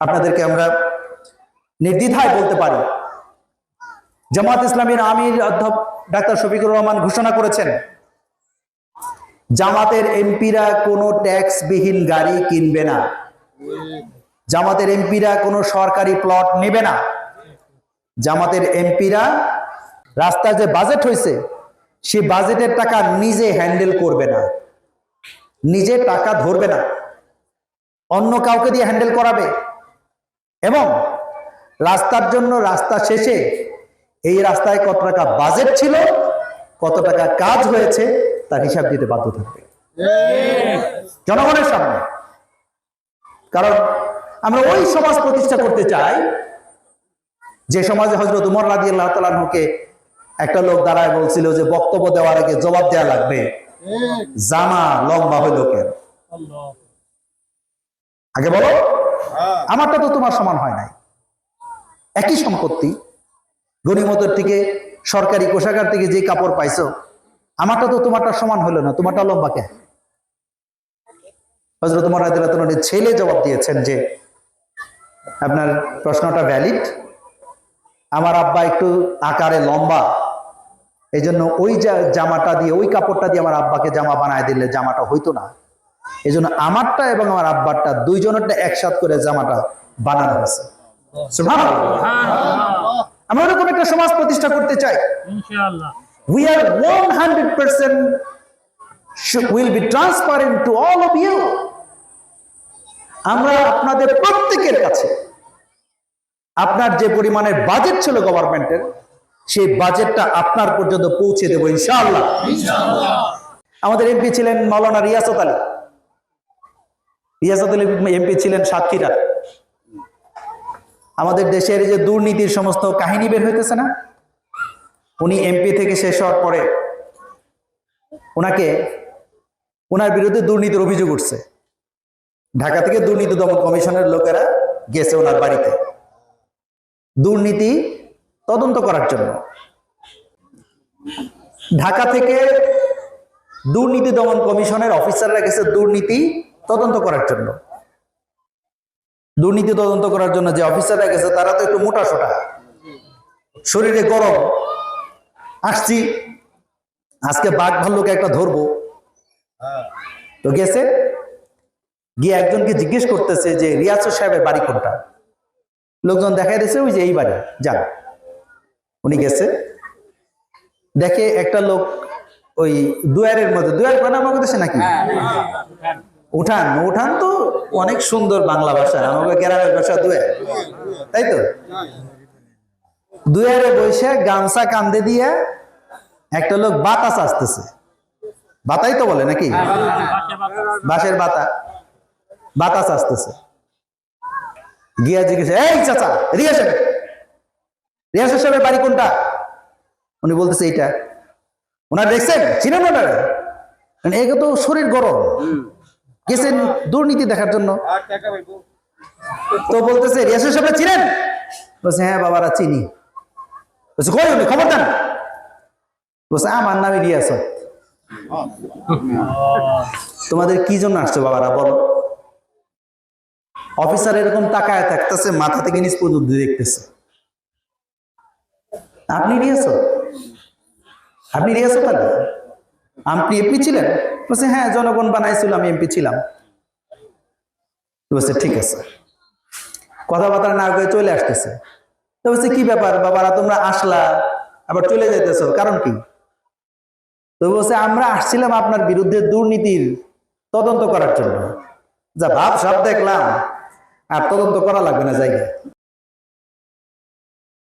আপনাদেরকে আমরা নির্দ্বিধায় বলতে পারি। জামাত ইসলামীর আমির অধ্যাপক ডাক্তার শফিকুর রহমান ঘোষণা করেছেন, জামাতের এমপিরা কোনো ট্যাক্স বিহীন গাড়ি কিনবে না। জামাতের এমপিরা কোনো সরকারি প্লট নেবে না। জামাতের এমপিরা রাস্তায় যে বাজেট হয়েছে সে বাজেটের টাকা নিজে হ্যান্ডেল করবে না। নিজে টাকা ধরবে না। অন্য কাউকে দিয়ে হ্যান্ডেল করাবে। এবং রাস্তার জন্য রাস্তা শেষে এই রাস্তায় কত টাকা বাজেট ছিল কত টাকা কাজ হয়েছে তার হিসাব দিতে বাধ্য থাকবে। জনগণের সামনে। কারণ আমরা ওই সমাজ প্রতিষ্ঠা করতে চাই যে সমাজে হজরত উমর রাজি আল্লাহ তালুকে একটা লোক দাঁড়ায় বলছিল যে বক্তব্য দেওয়ার আগে জবাব দেওয়া লাগবে। জামা লম্বা হইল কেন? আগে বলো। আমারটা তো তোমার সমান হয় নাই। একই সম্পত্তি। গণিমতের থেকে, সরকারি কোষাগার থেকে যে কাপড় পাইছো, আমারটা তো তোমারটা সমান হলো না। তোমারটা লম্বা কে? হজরত তোমার ছেলে জবাব দিয়েছেন যে, আপনার প্রশ্নটা ভ্যালিড আমার আব্বা একটু আকারে লম্বা। এই জন্য ওই জামাটা দিয়ে, ওই কাপড়টা দিয়ে আমার আব্বাকে জামা বানায় দিলে জামাটা হইতো না। এই জন্য আমারটা এবং আমার আব্বারটা দুইজনেরটা একসাথ করে জামাটা বানানো হয়েছে। আমরা ওরকম একটা সমাজ প্রতিষ্ঠা করতে চাই। ইনশাআল্লাহ। We are 100% should- will be transparent to all of you আমরা আপনাদের প্রত্যেকের কাছে আপনার যে পরিমাণের বাজেট ছিল গভর্নমেন্টের সেই বাজেটটা আপনার পর্যন্ত পৌঁছে দেবো ইনশাআল্লাহ। আমাদের এমপি ছিলেন মাওলানা রিয়াসত আলী। রিয়াসত আলী এমপি ছিলেন সাতক্ষীরা। আমাদের দেশের যে দুর্নীতির সমস্ত কাহিনী বের হইতেছে না, উনি এমপি থেকে শেষ হওয়ার পরে ওনাকে ওনার বিরুদ্ধে দুর্নীতির অভিযোগ উঠছে। ঢাকা থেকে দুর্নীতি দমন কমিশনের লোকেরা গেছে ওনার বাড়িতে। দুর্নীতি তদন্ত করার জন্য। ঢাকা থেকে দুর্নীতি দমন কমিশনের অফিসাররা গেছে দুর্নীতি তদন্ত করার জন্য। দুর্নীতি তদন্ত করার জন্য যে অফিসাররা গেছে, তারা তো একটু মোটা সোটা। শরীরে গরম। আসছি। আজকে বাঘ ভাল্লুকে একটা ধরবো। তো গেছে। গিয়ে একজনকে জিজ্ঞেস করতেছে যে রিয়াসুর সাহেবের বাড়ি কোনটা? লোকজন দেখাই দিয়েছে ওই যে এই বাড়ি। যান। উনি গেছে। দেখে একটা লোক ওই দুয়ারের মধ্যে, দুয়ার মানে আমাদের দেশে নাকি? উঠান উঠান তো অনেক সুন্দর বাংলা ভাষা, আমাকে গ্রামের ভাষা দুয়ার তাই তো? দুয়ারে বসে গামছা কান্দে দিয়ে একটা লোক বাতাস আসতেছে। বাতাই তো বলে নাকি? বাঁশের বাতা। বাতাস আসতেছে। গিয়া জিজ্ঞেস, এই চাচা রিয়া সাহেব রিয়া সাহেবের বাড়ি কোনটা? উনি বলতেছে এইটা। ওনার দেখছেন? চিনেন ওনারা একে তো শরীর গরম। গেছেন দুর্নীতি দেখার জন্য। তো বলতেছে রিয়াসের সাহেব চিনেন? বলছে হ্যাঁ বাবারা চিনি। বলছে কই উনি? খবর দেন। বলছে আমার নামে রিয়াসত তোমাদের কি জন্য আসছো বাবারা বলো? অফিসার এরকম তাকায় থাকতেছে মাথা থেকে নিচ পর্যন্ত দেখতেছে। আপনি রিয়াসত আপনি রিয়াসত আলী আপনি এমপি ছিলেন? বলছে হ্যাঁ জনগণ বানাইছিল, আমি এমপি ছিলাম। বলছে, ঠিক আছে। কথাবার্তা না করে চলে আসতেছে। তো বলছে, কি ব্যাপার বাবারা, তোমরা আসলা, আবার চলে যেতেছো কারণ কি? তো বলছে, আমরা আসছিলাম আপনার বিরুদ্ধে দুর্নীতির তদন্ত করার জন্য। যা ভাব, সব দেখলাম, আর তদন্ত করা লাগবে না জায়গায়।